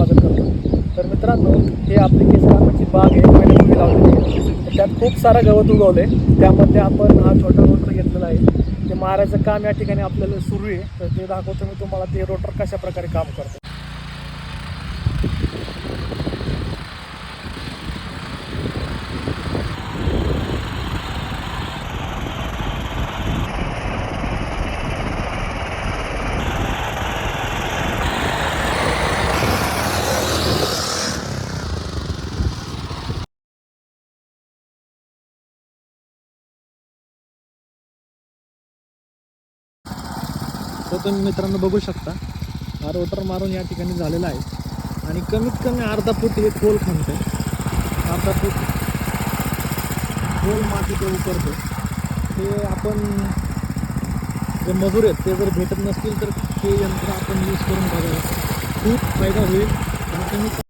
स्वागत करतो. तर मित्रांनो हे आपली केसरामाची बाग एक महिन्यापूर्वी लावली आहे. त्यात खूप सारं गवत उगवलं आहे त्यामध्ये आपण हा छोटा रोटर घेतलेला आहे. ते मारायचं काम या ठिकाणी आपल्याला सुरू आहे. तर ते दाखवतो मी तुम्हाला ते रोटर कशा प्रकारे काम करतो. तुम्ही मित्रांनो बघू शकता. हा रोटर मारून या ठिकाणी झालेला आहे. आणि कमीत कमी अर्धा फूट हे खोल खणतं अर्धा फूट खोल माती ते उकरतो ते आपण जे मजूर आहेत ते जर भेटत नसतील तर ते यंत्र आपण यूज करून बघायला खूप फायदा होईल. आणि कमीत